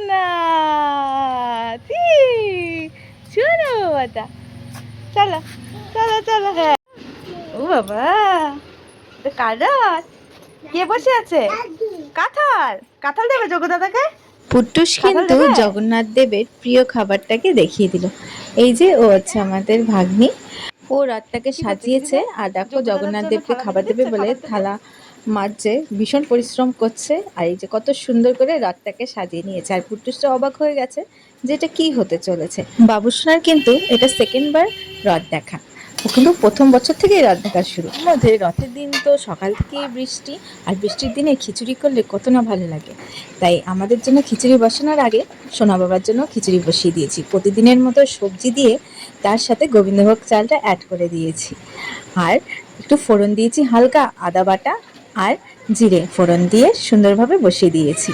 জগন্নাথ। ই, শোনো বাবাটা চলো চলো চলো। হ্যাঁ ও বাবা এটা কারাত কে বসে আছে? কাঁঠাল। কাঁঠাল দেবে যোগদাদাকে পুট্টুস কিন্তু জগন্নাথ দেবের প্রিয় খাবারটাকে দেখিয়ে দিল। এই যে ও হচ্ছে আমাদের ভাগ্নি। ও রথটাকে সাজিয়েছে আর দেখো জগন্নাথ দেবকে খাবার দেবে বলে থালা মারছে ভীষণ পরিশ্রম করছে আর এই যে কত সুন্দর করে রথটাকে সাজিয়ে নিয়েছে। আর পুট্টুসটা অবাক হয়ে গেছে যে এটা কি হতে চলেছে। বাবুসোনার কিন্তু এটা সেকেন্ড বার রথ দেখা। ও কিন্তু প্রথম বছর থেকেই রথ দেখা শুরু। মধ্যে রথের দিন তো সকাল থেকেই বৃষ্টি আর বৃষ্টির দিনে খিচুড়ি করলে কত না ভালো লাগে। তাই আমাদের জন্য খিচুড়ি বসানোর আগে সোনা বাবার জন্য খিচুড়ি বসিয়ে দিয়েছি। প্রতিদিনের মতো সবজি দিয়ে তার সাথে গোবিন্দভোগ চালটা অ্যাড করে দিয়েছি। আর একটু ফোড়ন দিয়েছি হালকা আদা বাটা আর জিরে ফোড়ন দিয়ে সুন্দরভাবে বসিয়ে দিয়েছি।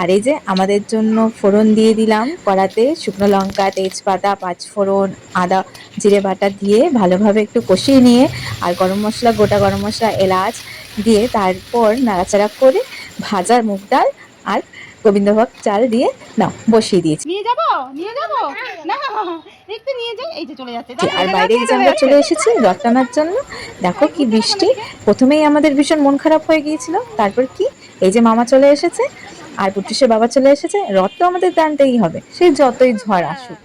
আর এই যে আমাদের জন্য ফোড়ন দিয়ে দিলাম কড়াতে শুকনো লঙ্কা, তেজপাতা পাঁচ ফোড়ন আদা, জিরে বাটা দিয়ে ভালোভাবে একটু কষিয়ে নিয়ে আর গরম মশলা, গোটা গরম মশলা, এলাচ দিয়ে তারপর নাড়াচাড়া করে ভাজা মুগ ডাল আর গোবিন্দভোগ চাল দিয়ে নাও বসিয়ে দিয়েছি। নিয়ে যাব? নিয়ে যাব? না একটু নিয়ে যাই এই যে চলে যাচ্ছে। আর বাইরে যে আমরা চলে এসেছি রথ টানার জন্য। দেখো কি বৃষ্টি। প্রথমেই আমাদের ভীষণ মন খারাপ হয়ে গিয়েছিল। তারপর কি? এই যে মামা চলে এসেছে আর পুটুসের বাবা চলে এসেছে। রথ তো আমাদের টানতেই হবে। সে যতই ঝড় আসুক।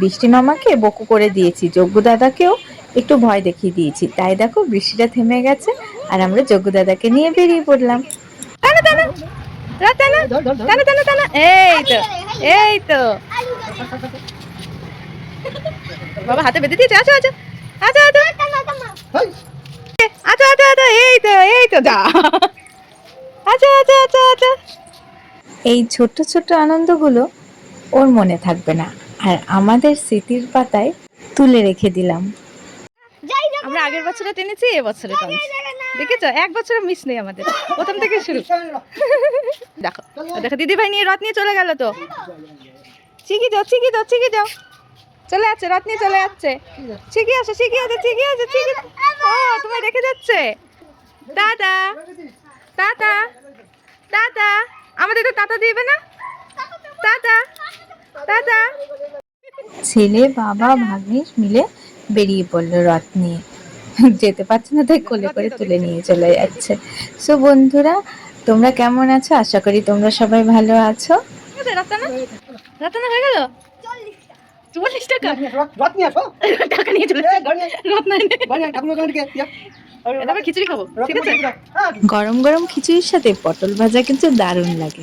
বৃষ্টি মামাকে বকু করে দিয়েছি যজ্ঞ দাদাকেও একটু ভয় দেখিয়ে দিয়েছি। তাই দেখো বৃষ্টিটা থেমে গেছে আর আমরা যজ্ঞ দাদাকে নিয়ে বেরিয়ে পড়লাম। টানা। টানা। টানা টানা টানা টানা। এই তো এই তো। বাবা হাতে বেঁধে দিয়েছে। আচ্ছা আচ্ছা আচ্ছা আচ্ছা আচ্ছা আচ্ছা এই তো এই তো যা। আচ্ছা আচ্ছা আচ্ছা আচ্ছা এই ছোট্ট ছোট্ট আনন্দগুলো ওর মনে থাকবে না। আর আমাদের স্মৃতির পাতায় তুলে রেখে দিলাম। আমরা আগের বছরে টেনেছি এ বছরে টানছি। দেখেছ? এক বছর মিস নেই আমাদের। প্রথম থেকে শুরু। দেখো দেখো দিদি ভাই নিয়ে রথ নিয়ে চলে গেল তো। চিকি যাও চিকি যাও চিকি যাও। চলে যাচ্ছে, রথ নিয়ে চলে যাচ্ছে। চিকি আছে চিকি আছে চিকি আছে চিকি ও, তোমায় রেখে যাচ্ছে। দাদা টাটা দাদা, আমাদের তো টাটা দিবে না। টাটা দাদা। ছেলে, বাবা ভাগ্নিস মিলে বেরিয়ে পড়ল রথ নিয়ে। যেতে পারছে না, তাই কোলে করে তুলে নিয়ে চলে যাচ্ছে। সো বন্ধুরা তোমরা কেমন আছো? আশা করি তোমরা সবাই ভালো আছো। রত্না রত্না হয়ে গেল? চল্লিশ টাকা। টাকা নিয়ে চলে রত্না খিচুড়ি খাব ঠিক আছে? গরম গরম খিচুড়ির সাথে পটল ভাজা কিন্তু দারুণ লাগে।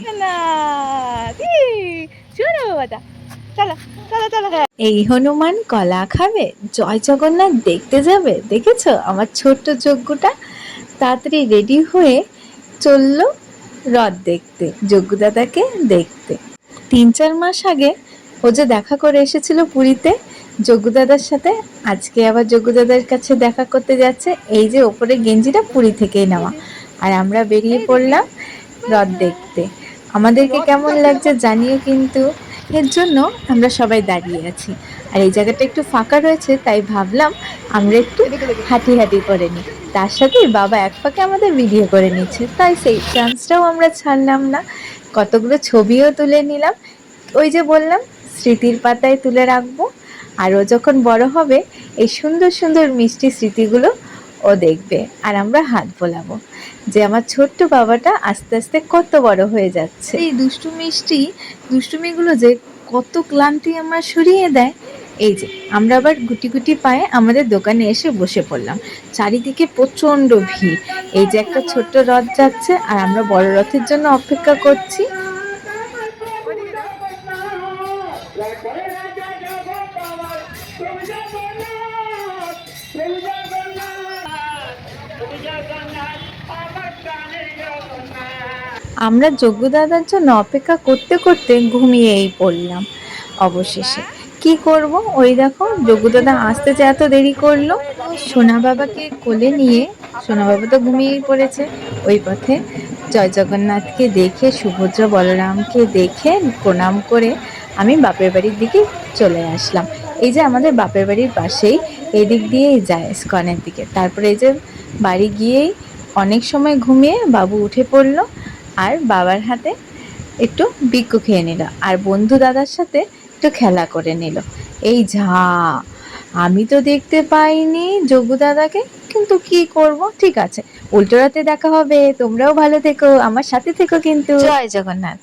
চলো চলো চলো। এই হনুমান কলা খাবে? জয় জগন্নাথ দেখতে যাবে? দেখেছ? আমার ছোট্ট যজ্ঞটা? তাড়াতাড়ি রেডি হয়ে চলল রথ দেখতে যজ্ঞদাদাকে দেখতে। তিন চার মাস আগে ও যে দেখা করে এসেছিল পুরীতে যজ্ঞদাদার সাথে, আজকে আবার যজ্ঞদাদার কাছে দেখা করতে যাচ্ছে, এই যে ওপরে গেঞ্জিটা পুরী থেকেই নেওয়া। আর আমরা বেরিয়ে পড়লাম রথ দেখতে। আমাদেরকে কেমন লাগছে জানিয়ে কিন্তু এর জন্য আমরা সবাই দাঁড়িয়ে আছি। আর এই জায়গাটা একটু ফাঁকা রয়েছে, তাই ভাবলাম আমরা একটু হাঁটি হাঁটি করে নিই। তার সাথে বাবা এক ফাঁকে আমাদের ভিডিও করে নিচ্ছে। তাই সেই চান্সটাও আমরা ছাড়লাম না। কতগুলো ছবিও তুলে নিলাম। ওই যে বললাম, স্মৃতির পাতায় তুলে রাখব। আর ও যখন বড় হবে, এই সুন্দর সুন্দর মিষ্টি স্মৃতিগুলো ও দেখবে। আর আমরা হাত বোলাবো। যে আমার ছোট্ট বাবাটা আস্তে আস্তে কত বড় হয়ে যাচ্ছে। এই দুষ্টু মিষ্টি দুষ্টুমিগুলো যে কত ক্লান্তি আমার সরিয়ে দেয়। এই যে আমরা আবার গুটি গুটি পায়ে আমাদের দোকানে এসে বসে পড়লাম। চারিদিকে প্রচণ্ড ভিড়। এই যে একটা ছোট্ট রথ যাচ্ছে আর আমরা বড় রথের জন্য অপেক্ষা করছি। আমরা যজ্ঞদাদার জন্য অপেক্ষা করতে করতে ঘুমিয়েই পড়লাম অবশেষে। কি করব? ওই দেখো যজ্ঞদাদা আসতে যে এত দেরি করল, সোনা বাবাকে কোলে নিয়ে, সোনা বাবা তো ঘুমিয়েই পড়েছে, ওই পথে জয় জগন্নাথকে দেখে, সুভদ্রা বলরামকে দেখে, প্রণাম করে আমি বাপের বাড়ির দিকে চলে আসলাম। এই যে আমাদের বাপের বাড়ির পাশেই এদিক দিয়েই যায় স্কনের দিকে। তারপরে এই যে বাড়ি গিয়েই অনেক সময় ঘুমিয়ে বাবু উঠে পড়ল আর বাবার হাতে একটু বিক্ষু খেয়ে নিল। আর বন্ধু দাদার সাথে একটু খেলা করে নিল। এই ঝা আমি তো দেখতে পাইনি যোগু দাদাকে, কিন্তু কি করব? ঠিক আছে, উল্টো রাতে দেখা হবে। তোমরাও ভালো থেকো, আমার সাথে থেকো কিন্তু। জয় জগন্নাথ।